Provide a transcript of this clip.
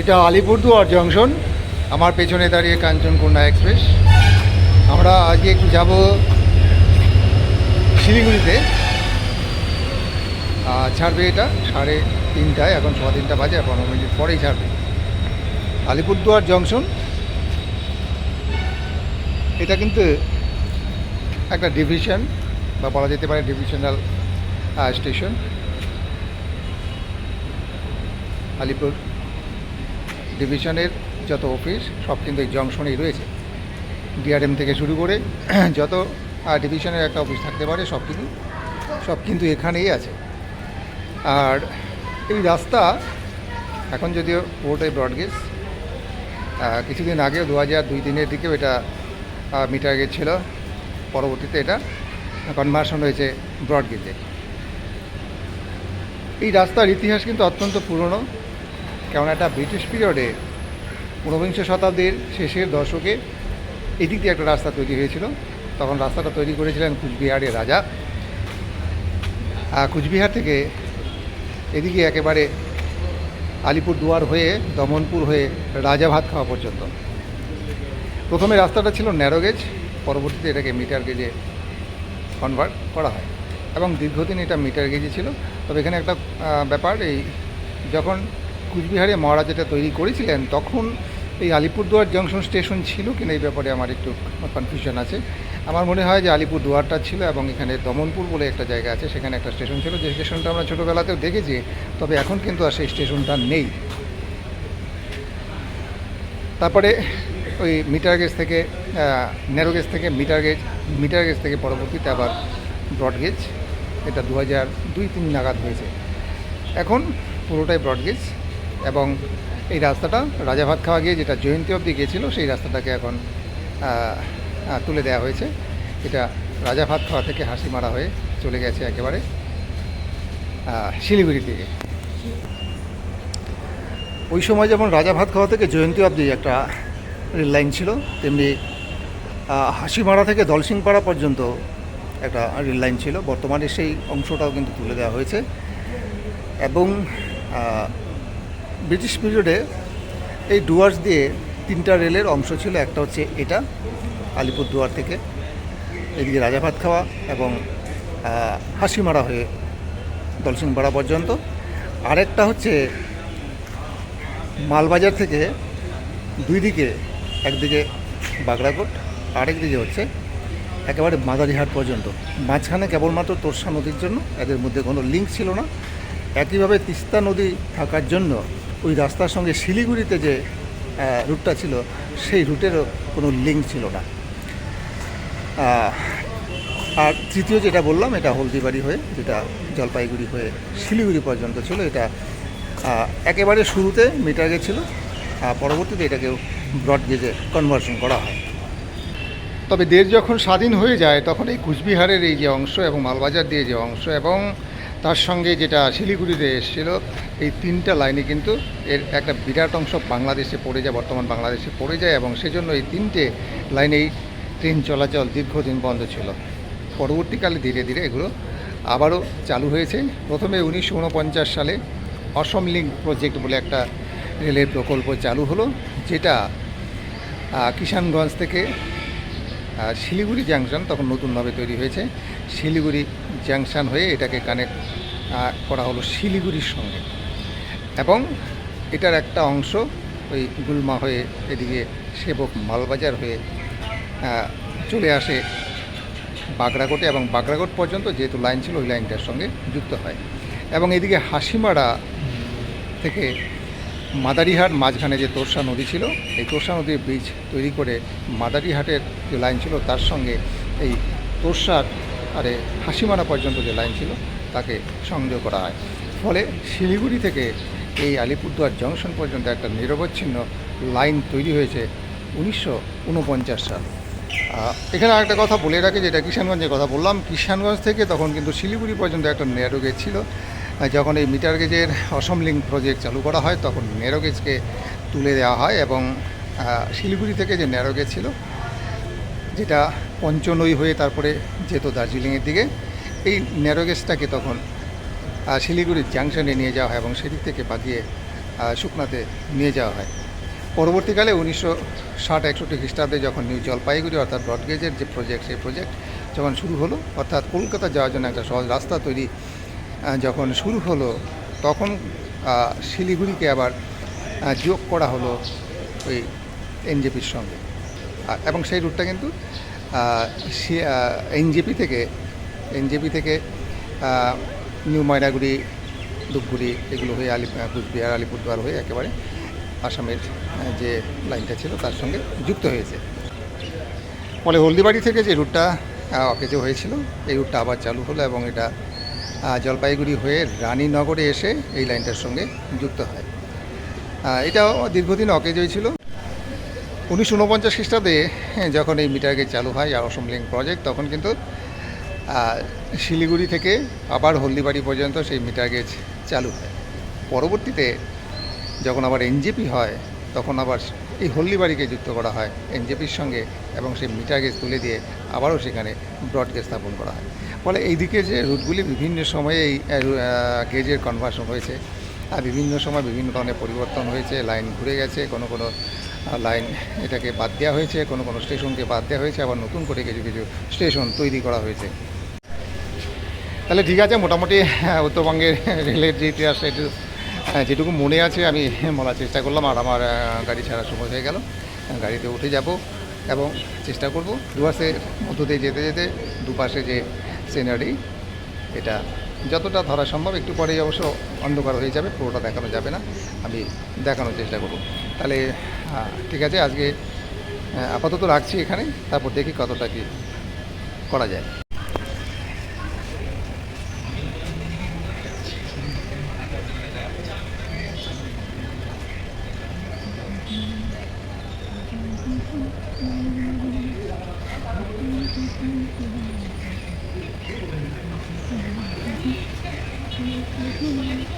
এটা আলিপুরদুয়ার জংশন, আমার পেছনে দাঁড়িয়ে কাঞ্চনকন্যা এক্সপ্রেস। আমরা আজকে একটু যাব শিলিগুড়িতে। ছাড়বে এটা সাড়ে তিনটায়, এখন ছ তিনটা বাজে পনেরো মিনিট পরেই ছাড়বে। আলিপুরদুয়ার জংশন, এটা কিন্তু একটা ডিভিশন, বা বলা যেতে পারে ডিভিশনাল স্টেশন। আলিপুর ডিভিশনের যত অফিস, সব কিন্তু এই জংশনেই রয়েছে। ডিআরএম থেকে শুরু করে যত ডিভিশনের একটা অফিস থাকতে পারে, সব কিন্তু সব কিন্তু এখানেই আছে। আর এই রাস্তা, এখন যদিও পুরোটাই ব্রডগেজ কিছুদিন আগেও দু হাজার দুই তিনের দিকেও এটা মিটার গেজ ছিল। পরবর্তীতে এটা কনভার্সন হয়েছে ব্রডগেজে এই রাস্তার ইতিহাস কিন্তু অত্যন্ত পুরনো। কেমন একটা ব্রিটিশ পিরিয়ডে ঊনবিংশ শতাব্দীর শেষের দশকে এদিক দিয়ে একটা রাস্তা তৈরি হয়েছিল। তখন রাস্তাটা তৈরি করেছিলেন কুচবিহারের রাজা। কুচবিহার থেকে এদিকে একেবারে আলিপুর দুয়ার হয়ে দমনপুর হয়ে রাজা ভাত খাওয়া পর্যন্ত। প্রথমে রাস্তাটা ছিল ন্যারো গেজ পরবর্তীতে এটাকে মিটার গেজে কনভার্ট করা হয়। এবং দীর্ঘদিন এটা মিটার গেজে ছিল। তবে এখানে একটা ব্যাপার, এই যখন কুচবিহারে মহারাজ এটা তৈরি করেছিলেন, তখন এই আলিপুরদুয়ার জংশন স্টেশন ছিল কিনা এই ব্যাপারে আমার একটু কনফিউশন আছে। আমার মনে হয় যে আলিপুরদুয়ারটা ছিল এবং এখানে দমনপুর বলে একটা জায়গা আছে, সেখানে একটা স্টেশন ছিল। যে স্টেশনটা আমরা ছোটোবেলাতেও দেখেছি, তবে এখন কিন্তু আর সেই স্টেশনটা নেই। তারপরে ওই মিটার গেজ থেকে ন্যারো গেজ থেকে, মিটার গেজ মিটার গেজ থেকে পরবর্তীতে আবার ব্রড গেজ। এটা দু হাজার দুই তিন নাগাদ হয়েছে। এখন পুরোটাই ব্রড গেজ। এবং এই রাস্তাটা রাজাভাত খাওয়া গিয়ে যেটা জয়ন্তী অবধি গিয়েছিল, সেই রাস্তাটাকে এখন তুলে দেওয়া হয়েছে। এটা রাজা ভাত খাওয়া থেকে হাসি মারা হয়ে চলে গেছে একেবারে শিলিগুড়ি থেকে ওই সময় যেমন রাজা ভাত খাওয়া থেকে জয়ন্তী অবধি একটা রেল লাইন ছিল, তেমনি হাসিমারা থেকে দলসিংপাড়া পর্যন্ত একটা রেল লাইন ছিল। বর্তমানে সেই অংশটাও কিন্তু তুলে দেওয়া হয়েছে। এবং ব্রিটিশ পিরিয়ডে এই ডুয়ার্স দিয়ে তিনটা রেলের অংশ ছিল, একটা হচ্ছে এটা, আলিপুর দুয়ার থেকে। এদিকে রাজাভাত খাওয়া এবং হাসিমারা হয়ে দলসিংপাড়া পর্যন্ত। আরেকটা হচ্ছে মালবাজার থেকে দুই দিকে, একদিকে বাগড়াকোট, আরেক দিকে হচ্ছে একেবারে মাদারিহাট পর্যন্ত। মাঝখানে কেবলমাত্র তোরসা নদীর জন্য, এদের মধ্যে কোনো লিঙ্ক ছিল না। একইভাবে তিস্তা নদী থাকার জন্য ওই রাস্তার সঙ্গে শিলিগুড়িতে যে রুটটা ছিল, সেই রুটেরও কোনো লিঙ্ক ছিল না। আর তৃতীয় যেটা বললাম, এটা হলদিবাড়ি হয়ে, যেটা জলপাইগুড়ি হয়ে শিলিগুড়ি পর্যন্ত ছিল, এটা একেবারে শুরুতে মিটার গেছিল আর পরবর্তীতে এটাকেও ব্রড গেজে কনভার্সন করা হয়। তবে দেশ যখন স্বাধীন হয়ে যায়, তখন এই কুচবিহারের এই যে অংশ এবং মালবাজার দিয়ে যে অংশ এবং তার সঙ্গে যেটা শিলিগুড়িতে এসেছিল, এই তিনটা লাইনে কিন্তু এর একটা বিরাট অংশ বাংলাদেশে পড়ে যায়, বর্তমান বাংলাদেশে পড়ে যায় এবং সেজন্য এই তিনটে লাইনেই ট্রেন চলাচল দীর্ঘদিন বন্ধ ছিল। পরবর্তীকালে ধীরে ধীরে এগুলো আবারও চালু হয়েছে। প্রথমে উনিশশো উনপঞ্চাশ সালে অসম লিঙ্ক প্রজেক্ট বলে একটা রেলের প্রকল্প চালু হলো, যেটা কিষানগঞ্জ থেকে শিলিগুড়ি জাংশন তখন নতুনভাবে তৈরি হয়েছে। শিলিগুড়ি জাংশন হয়ে এটাকে কানেক্ট করা হলো শিলিগুড়ির সঙ্গে। এবং এটার একটা অংশ ওই গুলমা হয়ে এদিকে সেবক মালবাজার হয়ে চলে আসে বাগড়াকোটে এবং বাগড়াকোট পর্যন্ত যেহেতু লাইন ছিল ওই লাইনটার সঙ্গে যুক্ত হয়। এবং এদিকে হাসিমারা থেকে মাদারিহাট মাঝখানে যে তোরসা নদী ছিল, এই তোরসা নদীর ব্রিজ তৈরি করে মাদারিহাটের যে লাইন ছিল, তার সঙ্গে এই তোরসার আরে হাসিমারা পর্যন্ত যে লাইন ছিল, তাকে সংযোগ করা হয়। ফলে শিলিগুড়ি থেকে এই আলিপুরদুয়ার জংশন পর্যন্ত একটা নিরবচ্ছিন্ন লাইন তৈরি হয়েছে উনিশশো উনপঞ্চাশ সাল। এখানে আরেকটা কথা বলে রাখি, যেটা কিষানগঞ্জের কথা বললাম। কিষানগঞ্জ থেকে তখন কিন্তু শিলিগুড়ি পর্যন্ত একটা ন্যারো গেজ ছিল। যখন এই মিটার গেজের অসম লিঙ্ক প্রজেক্ট চালু করা হয়, তখন ন্যারো গেজকে তুলে দেওয়া হয় এবং শিলিগুড়ি থেকে যে ন্যারো গেজ ছিল, যেটা পঞ্চনই হয়ে তারপরে যেত দার্জিলিংয়ের দিকে, এই ন্যারো গেজটাকে তখন শিলিগুড়ির জাংশনে নিয়ে যাওয়া হয় এবং সেদিক থেকে বাগিয়ে শুকনাতে নিয়ে যাওয়া হয়। পরবর্তীকালে উনিশশো ষাট একষট্টি খ্রিস্টাব্দে যখন নিউ জলপাইগুড়ি অর্থাৎ ব্রডগেজের যে প্রজেক্ট, সেই প্রজেক্ট যখন শুরু হলো, অর্থাৎ কলকাতা যাওয়ার জন্য একটা সহজ রাস্তা তৈরি যখন শুরু হলো, তখন শিলিগুড়িকে আবার যোগ করা হলো ওই এনজেপির সঙ্গে। এবং সেই রুটটা কিন্তু এনজেপি থেকে এনজেপি থেকে নিউ ময়নাগুড়ি, ধূপগুড়ি এগুলো হয়ে আলি কুচবিহার, আলিপুরদুয়ার হয়ে একেবারে আসামের যে লাইনটা ছিল তার সঙ্গে যুক্ত হয়েছে। ফলে হলদিবাড়ি থেকে যে রুটটা অকেজো হয়েছিল, এই রুটটা আবার চালু হলো এবং এটা জলপাইগুড়ি হয়ে রানীনগরে এসে এই লাইনটার সঙ্গে যুক্ত হয়। এটাও দীর্ঘদিন অকেজোই ছিল। উনিশশো উনপঞ্চাশ খ্রিস্টাব্দে যখন এই মিটার গেজ চালু হয়, আর অসম লিঙ্ক প্রজেক্ট, তখন কিন্তু শিলিগুড়ি থেকে আবার হলদিবাড়ি পর্যন্ত সেই মিটার গেজ চালু হয়। পরবর্তীতে যখন আবার এনজেপি হয়, তখন আবার এই হলদিবাড়িকে যুক্ত করা হয় এনজেপির সঙ্গে। এবং সেই মিটার গেজ তুলে দিয়ে আবারও সেখানে ব্রড গেজ স্থাপন করা হয়। ফলে এই দিকে যে রুটগুলি বিভিন্ন সময়ে এই গেজের কনভার্সন হয়েছে। আর বিভিন্ন সময় বিভিন্ন ধরনের পরিবর্তন হয়েছে লাইন ঘুরে গেছে, কোনো কোনো লাইন এটাকে বাদ দেওয়া হয়েছে, কোনো কোনো স্টেশনকে বাদ দেওয়া হয়েছে, আবার নতুন করে কিছু কিছু স্টেশন তৈরি করা হয়েছে। তাহলে ঠিক আছে, মোটামুটি উত্তরবঙ্গের রেলের যে ইতিহাস একটু যেটুকু মনে আছে আমি বলার চেষ্টা করলাম। আর আমার গাড়ি ছাড়া সময় হয়ে গেল। গাড়িতে উঠে যাব। এবং চেষ্টা করব দুপাশে মধ্য দিয়ে যেতে যেতে দুপাশে যে সিনারি এটা যতটা ধরা সম্ভব, একটু পরেই অবশ্য অন্ধকার হয়ে যাবে, পুরোটা দেখানো যাবে না। আমি দেখানোর চেষ্টা করব। তাহলে ঠিক আছে, আজকে আপাতত রাখছি এখানে, তারপর দেখি কতটা কি করা যায়। Thank you.